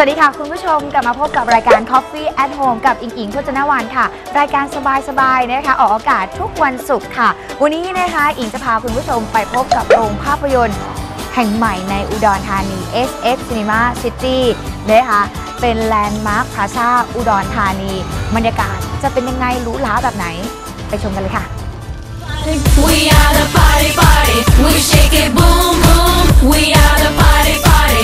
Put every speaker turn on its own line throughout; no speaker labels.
สวัสดีค่ะ คุณผู้ชมกลับมาพบกับรายการ Coffee at Home กับอิงอิงพจนวันค่ะ รายการสบายๆนะคะ ออกอากาศทุกวันศุกร์ค่ะ วันนี้นะคะ อิงจะพาคุณผู้ชมไปพบกับโรงภาพยนตร์ แห่งใหม่ในอุดรธานี SF Cinema City นะคะเป็นแลนด์มาร์คพลาซ่าอุดรธานีบรรยากาศจะเป็นยังไงหรูหราแบบไหน ไปชมกันเลยค่ะ
We are the party party. We shake it boom boom. We are the party party.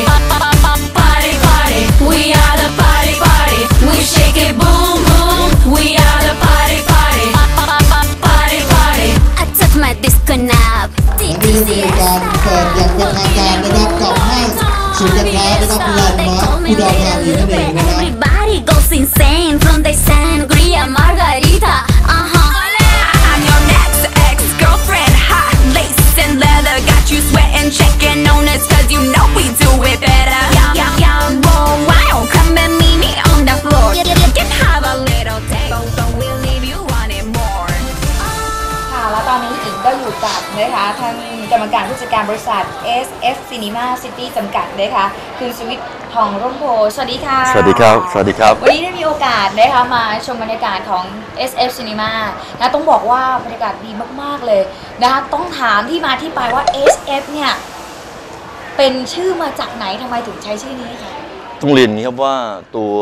Party party. We are the party party. We shake it boom boom. We are the party party. Party party. I touch my disco knob.
วันนี้มีการเปิดอย่างเป็นทางการนะครับกับห้างศูนย์การค้านะครับแลนด์มาร์คอุดรธานีนั่นเองนะครับ
Everybody goes insane from the sangria
ท่านกรรมการผู้จัดการบริษัท SF Cinema City จำกัดนะคะคือสวิตทองร่มโพสวัสดีค่ะ
สวัสดีครับ สวัสดีครับ
วันนี้ได้มีโอกาสนะคะมาชมบรรยากาศของ SF Cinema นะต้องบอกว่าบรรยากาศดีมาก ๆ เลยนะคะต้องถามที่มาที่ไปว่า SF เนี่ย เป็นชื่อมาจากไหนทำไมถึงใช้ชื่อนี้คะ
ต้องเรียนอย่างนี้ครับว่าตัว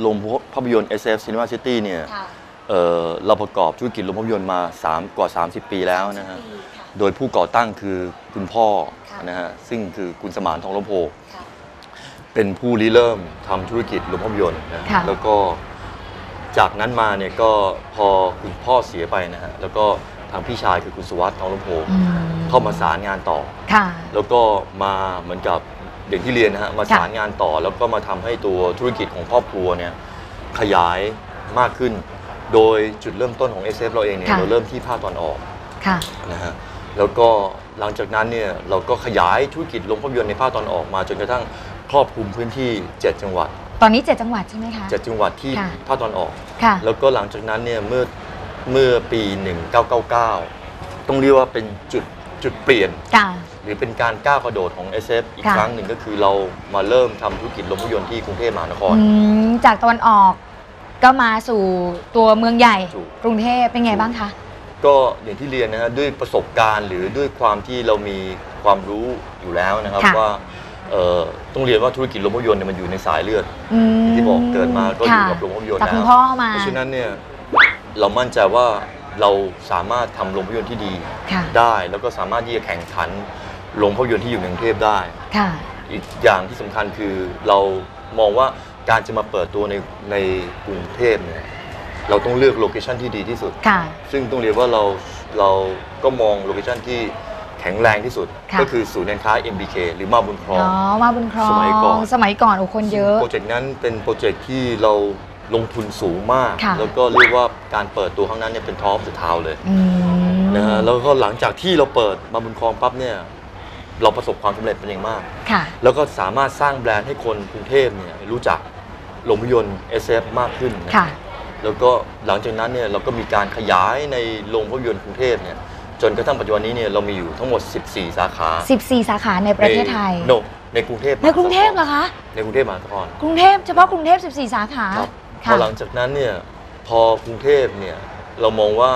โรงภาพยนตร์ SF Cinema City เนี่ย
ค่ะ
เอ่อเราประกอบธุรกิจโรงภาพยนตร์มา 3 กว่า 30 ปีแล้วนะฮะ
ปีค่ะ
โดยผู้ก่อตั้งคือคุณพ่อ
ค่ะ
นะฮะซึ่งคือคุณสมานทองลมโพ
ค่ะ
เป็นผู้ริเริ่มทำธุรกิจโรงภาพยนตร์นะ
ค่ะ
แล้วก็จากนั้นมาเนี่ยก็พอคุณพ่อเสียไปนะฮะแล้วก็ทางพี่ชายคือคุณสุวัสด์ทองลมโพ
อืม
เข้ามาสารงานต่อ
ค่ะ
แล้วก็มาเหมือนกับอย่างที่เรียนนะฮะมา
ค่ะ
สารงานต่อ แล้วก็มาทำให้ตัวธุรกิจของครอบครัวเนี่ยขยายมากขึ้น โดยจุดเริ่มต้นของ SF เราเองเนี่ย
ค่ะ
เราเริ่มที่ภาคตอนออก
ค่ะ
นะฮะ แล้วก็หลังจากนั้นเนี่ยเราก็ขยายธุรกิจโรงภาพยนตร์ในภาคตอนออกมา จนกระทั่งครอบคลุมพื้นที่ 7 จังหวัด
ตอนนี้ 7 จังหวัดใช่ไหมคะ
7 จังหวัดที่
ค่ะ
ภาคตอนออก
ค่ะ
แล้วก็หลังจากนั้นเนี่ยเมื่อเมื่อปี 1999 ต้องเรียกว่าเป็นจุดจุดเปลี่ยน
ค่ะ
หรือเป็นการก้าวกระโดดของ SF อีก
ค่ะ
ครั้งหนึ่งก็คือเรามาเริ่มทำธุรกิจโรงภาพยนตร์ที่กรุงเทพมหานคร
อืมจากตะวันออกก็มาสู่ตัวเมืองใหญ่
ถูก
กรุงเทพเป็นไงบ้างคะ
ก็อย่างที่เรียนนะฮะด้วยประสบการณ์ หรือด้วยความที่เรามีความรู้อยู่แล้วนะครับ
ค่ะ
ว่าเอ่อต้องเรียนว่าธุรกิจโรงภาพยนตร์เนี่ยมันอยู่ในสายเลือด
อืม
ที่บอกเกิดมาก็อยู่
ค่ะ
กับโรงภาพยนตร์
จาก
แล้ว
คุณพ่อมา
เพราะฉะนั้นเนี่ยเรามั่นใจว่าเราสามารถทำโรงภาพยนตร์ที่ดี
ค่ะ
ได้ แล้วก็สามารถที่จะแข่งขันโรงภาพยนตร์ที่อยู่ในกรุงเทพได้
ค่ะ
อีกอย่างที่สำคัญคือเรามองว่าการจะมาเปิดตัวในในกรุงเทพเนี่ย เราต้องเลือกโลเคชันที่ดีที่สุด
ค่ะ
ซึ่งต้องเรียนว่าเราเราก็มองโลเคชันที่แข็งแรงที่สุด
ค่ะ
ก็คือศูนย์การค้า MBK หรือมาบุญครอง
อ๋อมาบุญครอง
สมัยก่อน
สมัยก่อนโอ้คนเยอะ
โปรเจกต์นั้นเป็นโปรเจกต์ที่เราลงทุนสูงมาก
ค่ะ
แล้วก็เรียกว่าการเปิดตัวครั้งนั้นเนี่ยเป็นท็อปสุดทาวเลย
อืม
นะฮะแล้วก็หลังจากที่เราเปิดมาบุญครองปั๊บเนี่ยเราประสบความสำเร็จเป็นอย่างมาก
ค่ะ
แล้วก็สามารถสร้างแบรนด์ให้คนกรุงเทพเนี่ยรู้จักโรงภาพยนตร์ SF มากขึ้นนะ
ค่ะ
แล้วก็หลังจากนั้นเนี่ยเราก็มีการขยายในโรงภาพยนตร์กรุงเทพเนี่ยจนกระทั่งปัจจุบันนี้เนี่ยเรามีอยู่ทั้งหมด 14 สาขา
14 สาขาในประเทศไทย
โนในกรุงเทพ
ในกรุงเทพเหรอคะ
ในกรุงเทพมหานคร
กรุงเทพเฉพาะกรุงเทพ 14 สาขา
ครับพ
ค่ะ
อหลังจากนั้นเนี่ยพอกรุงเทพเนี่ยเรามองว่า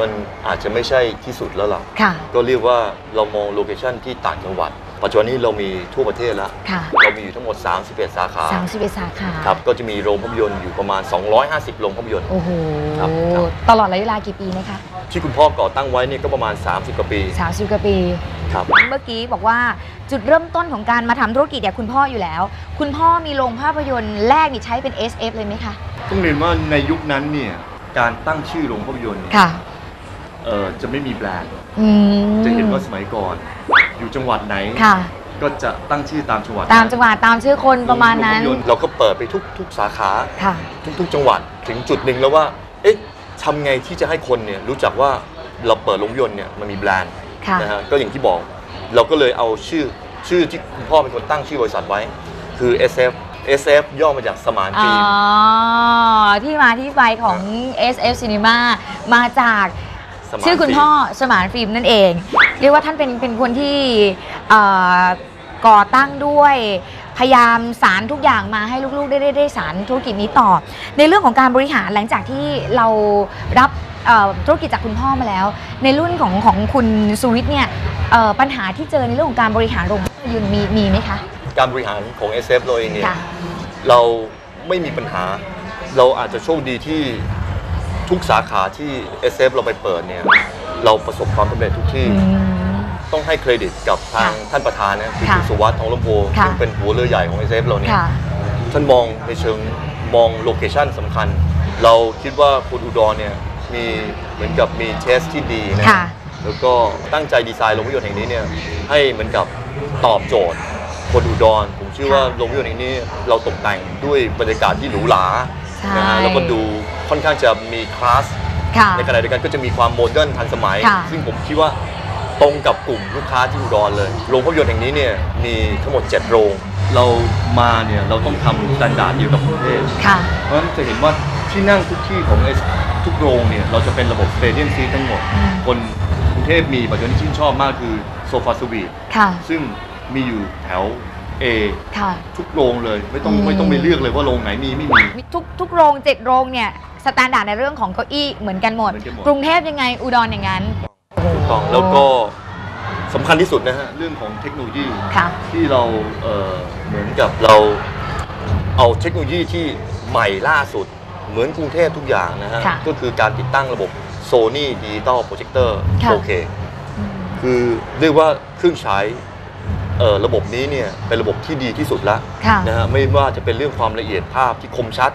มันอาจจะไม่ใช่ที่สุดแล้วล่ะ
ค่ะ
ก็เรียกว่าเรามองโลเคชันที่ต่างจังหวัด ปัจจุบันนี้เรามีทั่วประเทศแล้ว
ค่ะ
เรามีอยู่ทั้งหมด 31 สาขา
31สาขา
ครับก็จะมีโรงภาพยนตร์อยู่ประมาณ 250 โรงภาพยนตร์
โอ้โห
ครับครับ
ตลอดระยะเวลากี่ปีนะคะ
ที่คุณพ่อก่อตั้งไว้เนี่ยก็ประมาณ 30 กว่าปี
30กว่าปี
ครับ
เมื่อกี้บอกว่าจุดเริ่มต้นของการมาทำธุรกิจเนี่ยคุณพ่ออยู่แล้ว คุณพ่อมีโรงภาพยนตร์แรกนี่ใช้เป็น SF เลยไหมคะ
ต้องเรียนว่าในยุคนั้นเนี่ยการตั้งชื่อโรงภาพยนตร์เนี่ย
ค่ะ
เอ่อจะไม่มีแบรนด์
อืม
จะเห็นว่าสมัยก่อน อยู่จังหวัดไหน
ค่ะ
ก็จะตั้งชื่อตามจังหวัด
ตามจังหวัดตามชื่อคนประมาณนั้น
โงภพยตเราก็เปิดไปทุกทุกสาขา
ค่ะ
ทุกๆ จังหวัดถึงจุดหนึ่งแล้วว่า เอ๊ะทำไงที่จะให้คนเนี่ยรู้จักว่าเราเปิดโรงภาพยนตร์เนี่ยมันมีแบรนด์
ค่ะ
นะฮะก็อย่างที่บอก เราก็เลยเอาชื่อชื่อที่คุณพ่อเป็นคนตั้งชื่อบริษัทไว้ คือ SF SF ย่อมาจากสมาน
อ๋
ฟิ
อ
ล์ม
ที่มาที่ไปของ SF Cinema มาจาก
สมาน
ชื่อคุณ
ฟิล์ม
พ่อสมานฟิล์มนั่นเอง เรียกว่าท่านเป็นเป็นคนที่เอ่อก่อตั้งด้วยพยายามสารทุกอย่างมาให้ลูกๆ ได้ได้ได้สารธุรกิจนี้ต่อ ในเรื่องของการบริหารหลังจากที่เรารับเอ่อธุรกิจจากคุณพ่อมาแล้ว ในรุ่นของของคุณสุวิทย์เนี่ยเอ่อปัญหาที่เจอในเรื่องของการบริหารโรงภาพยนตร์มีมีไหมคะ
การบริหารของ SF เราเองเนี่ย
ค่ะ
เราไม่มีปัญหา เราอาจจะโชคดีที่ ทุกสาขาที่ SF เราไปเปิดเนี่ย เราประสบความสำเร็จทุกที่
อืม
ต้องให้เครดิตกับทาง
ค่ะ
ท่านประธานนะคือ
ค่ะ
คุณสุวัสด์ทองลมโพ
ค่ะ
ซึ่งเป็นหัวเรือใหญ่ของ SF เราเนี่ย
ค่ะ
ท่านมองในเชิงมองโลเคชันสำคัญ เราคิดว่าคุณอุดรเนี่ยมีเหมือนกับมีเทสที่ดีนะ
ค่ะ
แล้วก็ตั้งใจดีไซน์โรงภาพยนตร์แห่งนี้เนี่ยให้เหมือนกับตอบโจทย์คนอุดรผมเชื่อว่า
ค่ะ
โรงภาพยนตร์แห่งนี้เราตกแต่งด้วยบรรยากาศที่หรูหรา
ใช่
นะฮะแล้วก็ดู ค่อนข้างจะมีคลาส
ค่ะ
ในขณะเดียวกันก็จะมีความโมเดิร์นทันสมัย
ค่ะ
ซึ่งผมคิดว่าตรงกับกลุ่มลูกค้าที่อุดรเลยโรงภาพยนตร์แห่งนี้เนี่ยมีทั้งหมด 7 โรง เรามาเนี่ยเราต้องทำมาตรฐานเดียวกับกรุงเทพ
ค่ะ
เพราะฉะนั้นจะเห็นว่าที่นั่งทุกที่ของ S ทุกโรงเนี่ยเราจะเป็นระบบสเตเดียมซีทั้งหมด
อืม
คนกรุงเทพมีปัจจุบันที่ชื่นชอบมากคือโซฟาสวีท
ค่ะ
ซึ่งมีอยู่แถว A
ค่ะ
ทุกโรงเลยไม่ต้อง
อืม
ไม่ต้องไปเลือกเลยว่าโรงไหนมีไม่มี
ทุกทุกโรงเจ็ดโรงเนี่ย สแตนดาร์ดในเรื่องของเก้าอี้เหมือนกันหมด
เหมือนกันหมด
กรุงเทพยังไงอุดรอย่างนั้น
ถูกต้องแล้วก็สำคัญที่สุดนะฮะเรื่องของเทคโนโลยี
ค่ะ
ที่เราเอ่อเหมือนกับเราเอาเทคโนโลยีที่ใหม่ล่าสุด เหมือนกรุงเทพทุกอย่างนะฮะ
ค่ะ
ก็คือการติดตั้งระบบ Sony Digital Projector
ค่ะ
4K คือเรียกว่าเครื่องใช้เอ่อระบบนี้เนี่ยเป็นระบบที่ดีที่สุดแล้ว
ค่ะ
นะฮะไม่ว่าจะเป็นเรื่องความละเอียดภาพที่คมชัด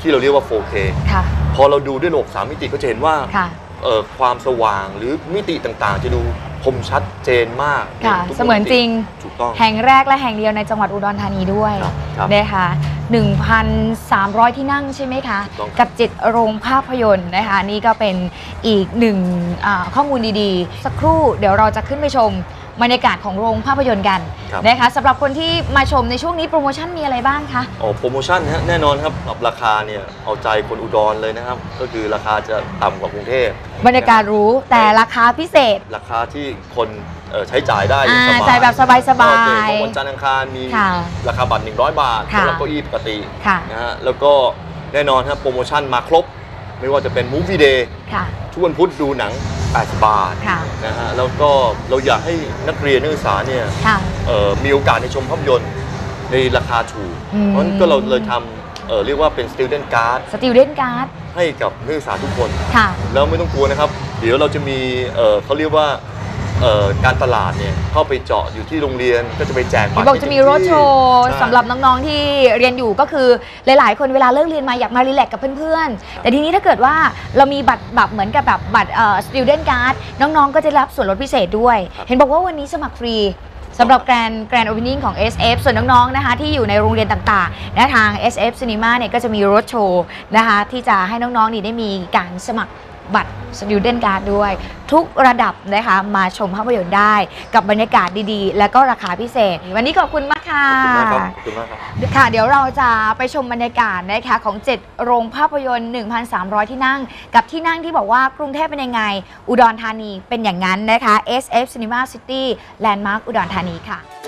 ที่เราเรียกว่า 4K
ค่ะ
พอเราดูด้วยระบบ3มิติก็จะเห็นว่า
ค่ะ
เอ่อความสว่างหรือมิติต่างๆ จะดูคมชัดเจนมาก
ค่ะ
ทุก
เสมือนจริง
ถูกต้อง
แห่งแรกและแห่งเดียวในจังหวัดอุดรธานีด้วย
ครับครับ
นะคะ1,300 ที่นั่งใช่ไหมคะ
ถูกต้องครับ
กับ 7 โรงภาพยนตร์นะคะ นี่ก็เป็นอีกหนึ่งอาข้อมูลดีๆ สักครู่เดี๋ยวเราจะขึ้นไปชม บรรยากาศของโรงภาพยนตร์กัน
ครับ
นะคะสำหรับคนที่มาชมในช่วงนี้โปรโมชั่นมีอะไรบ้างคะ
อ๋อโปรโมชั่นฮะแน่นอนครับกับราคาเนี่ยเอาใจคนอุดรเลยนะครับ ก็คือราคาจะต่ำกว่ากรุงเทพ
บรรยากาศหรู้แต่ราคาพิเศษ
ราคาที่คนเอ่อใช้จ่ายได้อย่าง
อ่า
สบาย
จ่ายแบบสบายๆ
โอเคของวันจันทร์อังคารมี
ค่ะ
ราคาบัตร 100 บาท
ค่ะ
สำหรับเก้าอี้ปกติ
ค่ะ
นะฮะแล้วก็แน่นอนครับโปรโมชั่นมาครบ ไม่ว่าจะเป็นมูฟ i ี d เดย์
ค่ะ
ทุ กวันพุธดูหนัง80บาท
ค่ะ
นะฮะแล้วก็เราอยากให้นักเรียนนักศึกษาเนี่ย
ค่ะ
เอ่อมีโอกาสในชมภาพยนตร์ในราคาถูก
อืม
เพราะฉะนั้นก็เราเลยทำเอ่อเรียกว่าเป็น student card
สติวเดนการ์ด
ให้กับนักศึกษาทุกคน
ค่ะ
แล้วไม่ต้องกลัวนะครับ เดี๋ยวเราจะมีเอ่อเขาเรียกว่า เอ่อการตลาดเนี่ยเข้าไปเจาะอยู่ที่โรงเรียนก็จะไปแจกบัตร
บอกจะมีรถโชว์
ใช่
สำหรับน้องๆที่เรียนอยู่ก็คือหลายๆ คนเวลาเลิกเรียนมาอยากมารีแลกซ์กับเพื่อนๆ แต่ทีนี้ถ้าเกิดว่าเรามีบัตรแบบเหมือนกับแบบบัตรเอ่อ student card น้องๆ ก็จะรับส่วนลดพิเศษด้วย
ครับ
เห็นบอกว่าวันนี้สมัครฟรีสำหรับแกรนแกรนโอเพนนิ่งของ SF ส่วนน้องๆ นะคะที่อยู่ในโรงเรียนต่างๆนะทาง SF Cinema เนี่ยก็จะมีรถโชว์นะคะที่จะให้น้องๆ นี่ได้มีการสมัคร บัตร student card ด้วย ทุกระดับนะคะมาชมภาพยนตร์ได้กับบรรยากาศดีๆ และก็ราคาพิเศษ วันนี้ขอบคุณมากค่ะ
ขอบคุณมากครับขอบคุณมากครับ
ค่ะ เดี๋ยวเราจะไปชมบรรยากาศนะคะของ 7 โรงภาพยนตร์ 1,300 ที่นั่ง กับที่นั่งที่บอกว่ากรุงเทพเป็นยังไง อุดรธานีเป็นอย่างนั้นนะคะ SF Cinema City Landmark อุดรธานีค่ะ
จะ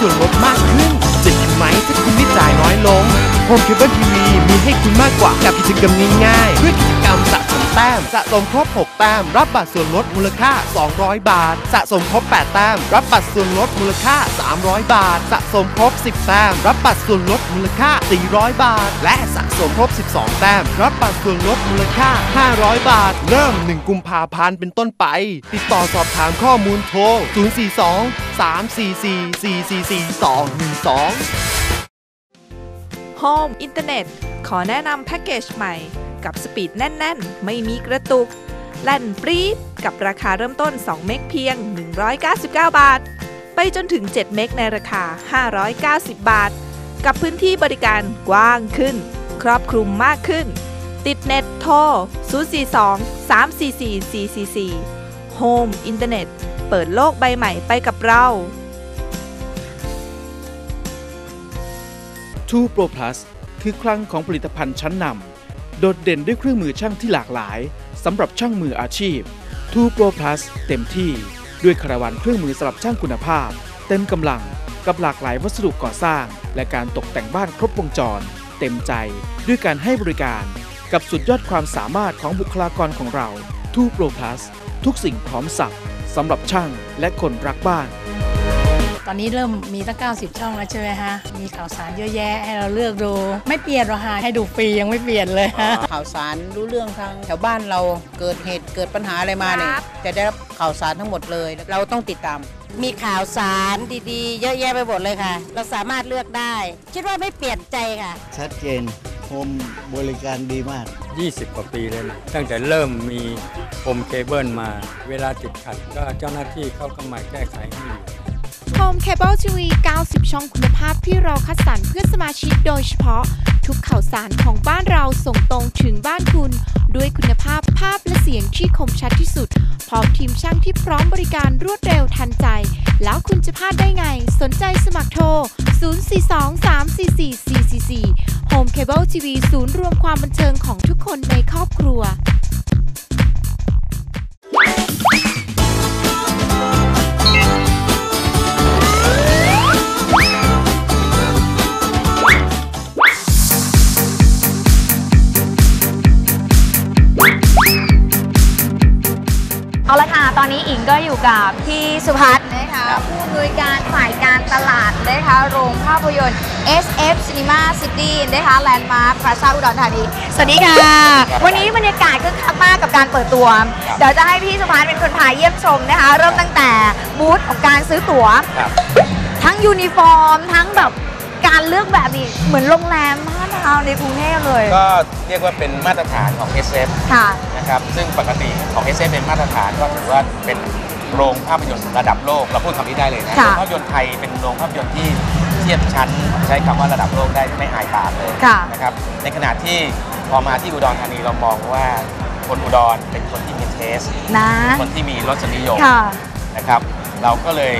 ส่วนลดมากขึ้นจะดีไหมถ้าคุณได้จ่ายน้อยลงโฮมเคเบิลทีวีมีให้คุณมากกว่ากับกิจกรรมง่ายๆด้วยกิจกรรมสะสม แต้ม สะสมครบ 6 แต้ม รับบัตรส่วนลดมูลค่า 200 บาท สะสมครบ 8 แต้ม รับบัตรส่วนลดมูลค่า 300 บาท สะสมครบ 10 แต้ม รับบัตรส่วนลดมูลค่า 400 บาท และสะสมครบ 12 แต้ม รับบัตรส่วนลดมูลค่า 500 บาท เริ่ม 1 กุมภาพันธ์เป็นต้นไป ติดต่อสอบถามข้อมูลโทร 042 344 444 212
Home อินเทอร์เน็ตขอแนะนำแพ็กเกจใหม่ กับสปีดแน่น ๆ ไม่มีกระตุก แล่นปรี๊ดกับราคาเริ่มต้น 2 เมกเพียง 199 บาท ไปจนถึง 7 เมกในราคา 590 บาท กับพื้นที่บริการกว้างขึ้น ครอบคลุมมากขึ้น ติดเน็ตโทร 042 344 444 Home อินเทอร์เน็ต เปิดโลกใบใหม่ไปกับเรา
ทูโปร plus คือคลังของผลิตภัณฑ์ชั้นนำ โดดเด่นด้วยเครื่องมือช่างที่หลากหลายสำหรับช่างมืออาชีพ ทูโปร plus เต็มที่ ด้วยคาราวานเครื่องมือสำหรับช่างคุณภาพ เต็มกำลังกับหลากหลายวัสดุก่อสร้าง และการตกแต่งบ้านครบวงจร เต็มใจด้วยการให้บริการ กับสุดยอดความสามารถของบุคลากรของเราทูโปร plus ทุกสิ่งพร้อมสับสำหรับช่างและคนรักบ้าน
ตอนนี้เริ่มมีตั้ง 90 ช่องแล้วใช่ไหมฮะ มีข่าวสารเยอะแยะให้เราเลือกดู ไม่เปลี่ยนหรอกฮะให้ดูฟรียังไม่เปลี่ยนเลยฮะ
ข่าวสารรู้เรื่องทางแถวบ้านเราเกิดเหตุเกิดปัญหาอะไรมาเนี่ยจะได้รับข่าวสารทั้งหมดเลย เราต้องติดตาม
มีข่าวสารดีๆ เยอะแยะไปหมดเลยค่ะ เราสามารถเลือกได้ คิดว่าไม่เปลี่ยนใจค่ะ
ชัดเจนโฮมบริการดีมาก
20 กว่าปีเลยนะตั้งแต่เริ่มมีโฮมเคเบิลมา เวลาติดขัดก็เจ้าหน้าที่เขาก็มาแก้ไขให้อยู่
Home Cable TV 90 ช่องคุณภาพที่เราคัดสรรเพื่อสมาชิกโดยเฉพาะ ทุกข่าวสารของบ้านเราส่งตรงถึงบ้านคุณ ด้วยคุณภาพภาพและเสียงที่คมชัดที่สุด พร้อมทีมช่างที่พร้อมบริการรวดเร็วทันใจ แล้วคุณจะพลาดได้ไง สนใจสมัครโทร 042-344-444 Home Cable TV ศูนย์รวมความบันเทิงของทุกคนในครอบครัว
ตอนนี้อิงก็อยู่กับพี่สุพัฒน์นะคะผู้อำนวยการฝ่ายการตลาดนะคะโรงภาพยนตร์ SF Cinema City นะคะแลนด์มาร์คพราซาอุดรธานีสวัสดีค่ะ วันนี้บรรยากาศคึกคักมากกับการเปิดตัว เดี๋ยวจะให้พี่สุพัฒน์เป็นคนพาเยี่ยมชมนะคะ เริ่มตั้งแต่บูธของการซื้อตั๋ว ทั้งยูนิฟอร์ม ทั้งแบบการเลือกแบบนี้เหมือนโรงแรมม่านาวในกรุงเทพเลย
ก็เรียกว่าเป็นมาตรฐานของ SF
ค่ะ
นะครับซึ่งปกติของ SF เป็นมาตรฐานก็ถือว่าเป็นโรงภาพยนตร์ระดับโลกเราพูดคำนี้ได้เลยนะ
ค่ะ
โรงภาพยนตร์ไทยเป็นโรงภาพยนตร์ที่เทียบชั้นใช้คำว่าระดับโลกได้ไม่อายปากเลย
ค่ะ
นะครับในขณะที่พอมาที่อุดรธานีเรามองว่าคนอุดรเป็นคนที่มีเทส
นะ
คนที่มีรสนิยม
ค่ะ
นะครับ เราก็เลย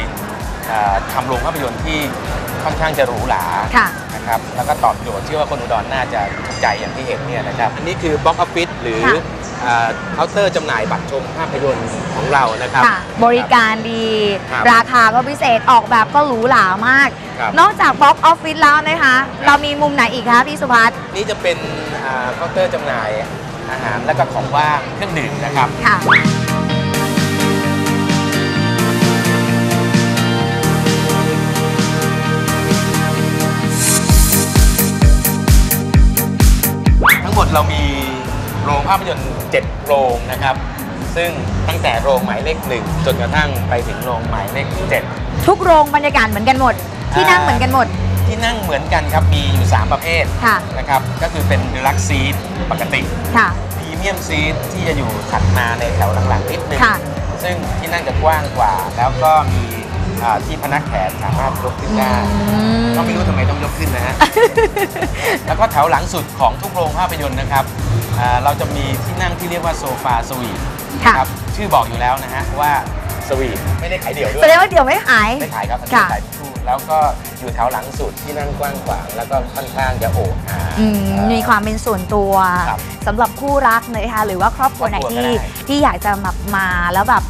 เอ่อทำโรงภาพยนตร์ที่ ค่อนข้างจะหรูหรา
ค่ะ
นะครับแล้วก็ตอบโจทย์ที่ว่าคนอุดรน่าจะถูกใจอย่างที่เห็นเนี่ยนะครับอันนี้คือบ็อกออฟฟิศหรือ
ค่ะ
เคาน์เตอร์จำหน่ายบัตรชมภาพยนตร์ของเรานะครับ
ค่ะ บริการดี
ครับ
ราคาก็พิเศษออกแบบก็หรูหรามาก
ครับ
นอกจากบ็อกออฟฟิศแล้วนะคะ เรามีมุมไหนอีกคะพี่สุพัฒน์
นี่จะเป็นอ่าเคาน์เตอร์จำหน่ายอาหารและก็ของว่างเครื่องดื่มนะครับ
ค่ะ
เรามีโรงภาพยนตร์7โรงนะครับ ซึ่งตั้งแต่โรงหมายเลขหนึ่งจนกระทั่งไปถึงโรงหมายเลขเจ็ด
ทุกโรงบรรยากาศเหมือนกันหมด ที่นั่งเหมือนกันหมด
ที่นั่งเหมือนกันครับ มีอยู่ 3 ประเภท
ค่ะ
นะครับ ก็คือเป็นดีลักซีทปกติ
ค่ะ
พรีเมียมซีทที่จะอยู่ถัดมาในแถวหลังๆนิดนึง
ค่ะ
ซึ่งที่นั่งจะกว้างกว่า แล้วก็มี อ่าที่พนักแขนสามารถยกขึ้นได้ก็ไม่รู้ทำไมต้องยกขึ้นนะฮะ แล้วก็แถวหลังสุดของทุกโรงภาพยนตร์นะครับอ่าเราจะมีที่นั่งที่เรียกว่าโซฟาสวีท
ค่ะ
ครับชื่อบอกอยู่แล้วนะฮะว่าสวีทไม่ได้ขายเดี่ยวด้ว
แส
ย
ดงว่าเดี๋ยวไม่ขาย
ไม่ขายครับอันนี้
ค่ะ
ขายเป็นคู่แล้วก็อยู่แถวหลังสุดที่นั่งกว้างขวางแล้วก็ค่อนข้างจะโอบอา
อืมมีความเป็นส่วนตัว
ครับ
สำหรับคู่รักนะคะหรือว่าครอบครัวไหน
ครอบครัว
ที่
ก็ได้
ที่อยากจะมามาแล้วแบบ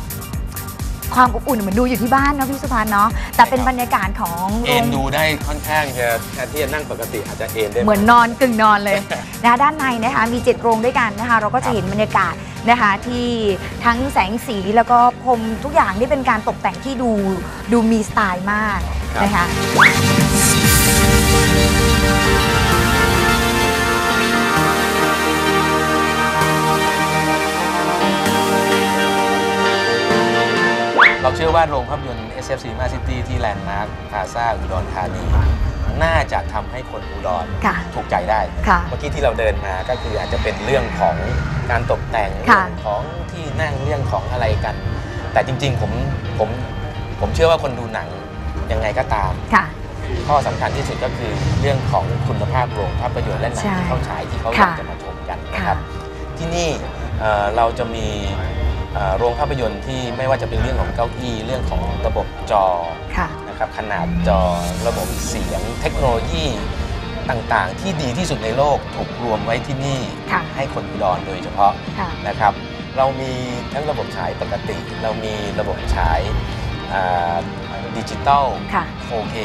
ความอบอุ่นเหมือนดูอยู่ที่บ้านเนาะพี่สุพันธ์เนาะแต่เป็นบรรยากาศของโร
เอ็น
ง
ดูได้ค่อนข้างจะแทนที่จะนั่งปกติอาจจะเอ็นได้
เหมือนนอนกึ่งนอนเลย นะคะด้านในนะคะมี7โรงด้วยกันนะคะ เราก็จะเห็นบรรยากาศนะคะที่ทั้งแสงสีแล้วก็พรมทุกอย่างที่เป็นการตกแต่งที่ดูดูมีสไตล์มากนะคะ
อว่าโรงภาพยนตร์ SF Cinema City ที่แลนด์มาร์คพาซาอุดรธานีน่าจะทำให้คนอุดร
ค่ะ
ถูกใจได้
ค่ะ
เมื่อกี้ที่เราเดินมาก็คืออาจจะเป็นเรื่องของการตกแต่ง
ค่ะ
เรื่องของที่นั่งเรื่องของอะไรกัน แต่จริง ๆ ผมผมผมเชื่อว่าคนดูหนังยังไงก็ตาม
ค่ะ
ข้อสำคัญที่สุดก็คือเรื่องของคุณภาพโรงภาพยนตร์และหนัง
ใช่
ที่เขาฉายที่เขาอ
ค่ะ
ยากจะมาชมกันนะครับ ที่นี่เอ่อเราจะมีเอ่อ โรงภาพยนตร์ที่ไม่ว่าจะเป็นเรื่องของเก้าอี้เรื่องของระบบจอ
ค่ะ
นะครับขนาดจอระบบเสียงเทคโนโลยีต่างๆ ที่ดีที่สุดในโลกถูกรวมไว้ที่นี่
ค่ะ
ให้คนอุดรโดยเฉพาะ
ค่ะ
นะครับ เรามีทั้งระบบฉายปกติ เรามีระบบฉายอ่าดิจิตอล
ค่ะ
4K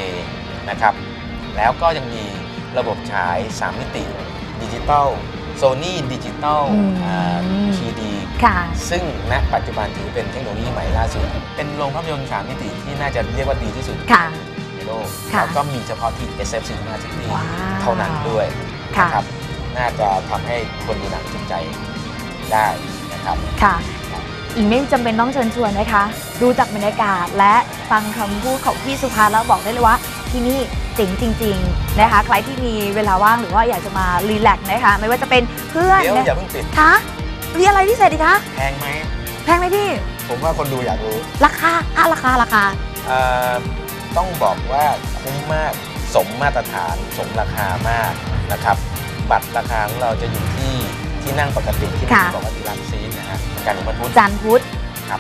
นะครับ แล้วก็ยังมีระบบฉาย 3 มิติดิจิตอล โซนี่ดิจิตอล
อืม
ทีดี
ค่ะ
ซึ่งณปัจจุบันถือเป็นเทคโนโลยีใหม่ล่าสุด เป็นโรงภาพยนตร์3มิติที่น่าจะเรียกว่าดีที่สุด
ค่ะ
ในโลก
ค่ะ
แล้วก็มีเฉพาะที่ SF Cinema City
ว้าว
เท่านั้นด้วย
ค่ะ
นะครับน่าจะทำให้คนดูหนังติดใจได้นะครับ
ค่ะอิงไม่จำเป็นต้องเชิญชวนนะคะ ดูจากบรรยากาศและฟังคำพูดของพี่สุภาแล้วบอกได้เลยว่าที่นี่ เจ๋งจริงๆนะคะใครที่มีเวลาว่างหรือว่าอยากจะมารีแลกซ์นะคะไม่ว่าจะเป็นเพื่อน
เดี๋ยว
นะ
อย่าเพิ่งปิด
คะมีอะไรพิเศษอีกคะ
แพงไหม
แพงไหมพี่
ผมว่าคนดูอยากรู้
ราคาอะราคาราคา
เอ่อต้องบอกว่าคุ้มมากสมมาตรฐานสมราคามากนะครับ บัตรราคาของเราจะอยู่ที่ที่นั่งปกติที่ผม
ค่ะ
บอกว่าที่ร้านซีนนะฮะการของวันพุธ
จันทร์พุธ
ครับ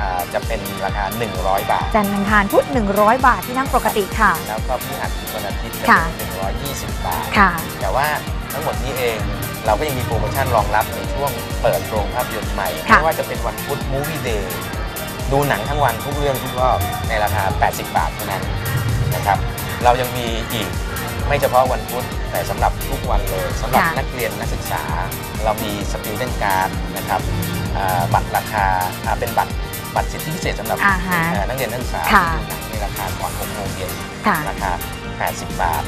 อ่าจะเป็นราคา 100 บาท
จันทร์อังคารพุธ100 บาทที่นั่งปกติค่ะ
แล้วก็พฤหัสถึงวันอาทิตย์จะ
ค่ะ
เป็น120 บาท
ค่ะ
แต่ว่าทั้งหมดนี้เองเราก็ยังมีโปรโมชั่นรองรับในช่วงเปิดโรงภาพยนตร์ใหม่
ค่ะ
ไม่ว่าจะเป็นวันพุธมูวี่เดย์ดูหนังทั้งวันทุกเรื่องทุกรอบในราคา 80 บาทเท่านั้นนะครับ เรายังมีอีกไม่เฉพาะวันพุธแต่สำหรับทุกวันเลยสำหรับ
ค่ะ
นักเรียนนักศึกษา เรามีสติ d เ n t การ์ดนะครับอ่าบัตรราคาอ่าเป็นบัตร บัตรสิทธิพิเศษสำหรับ
อ่าฮะ
เอ่อนักเรียนนักศึกษา
ค่ะ
ที่ดูหนังในราคาก่อน6โมงเย็น
ค่ะ
ราคา 80 บาท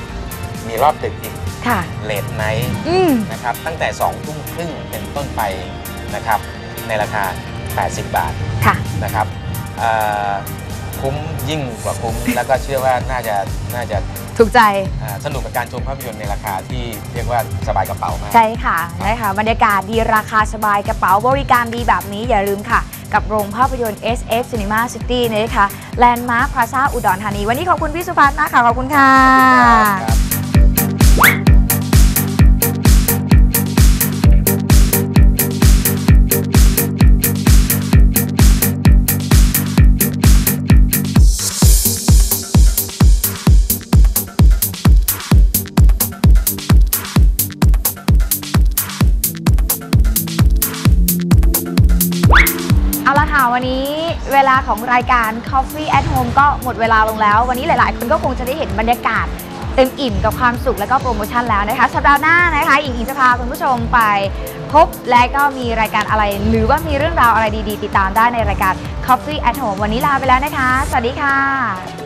มีรอบดึกอีก
ค่ะ
เลทไนท์
อืม
นะครับตั้งแต่2ทุ่มครึ่งเป็นต้นไปนะครับในราคา 80 บาท
ค่ะ
นะครับเอ่อคุ้มยิ่งกว่าคุ้ม แล้วก็เชื่อว่าน่าจะน่าจะ
ถูกใจ
อ่าสนุกกับการชมภาพยนตร์ในราคาที่เรียกว่าสบายกระเป๋ามาก
ใช่ค่ะนะคะบรรยากาศดีราคาสบายกระเป๋าบริการดีแบบนี้อย่าลืมค่ะ กับโรงภาพยนตร์ SF Cinema City นะคะแลนด์มาร์คพลาซ่าอุดรธานี วันนี้ขอบคุณพี่สุพัฒน์มากค่ะ ขอบคุณค่ะ เวลาของรายการ Coffee at Home ก็หมดเวลาลงแล้ว วันนี้หลาย ๆ คนก็คงจะได้เห็นบรรยากาศเต็มอิ่มกับความสุขและก็โปรโมชั่นแล้วนะคะสัปดาห์หน้านะคะอิงอิงจะพาคุณผู้ชมไปพบและก็มีรายการอะไร หรือว่ามีเรื่องราวอะไรดี ๆ ติดตามได้ในรายการ Coffee at Home วันนี้ลาไปแล้วนะคะ สวัสดีค่ะ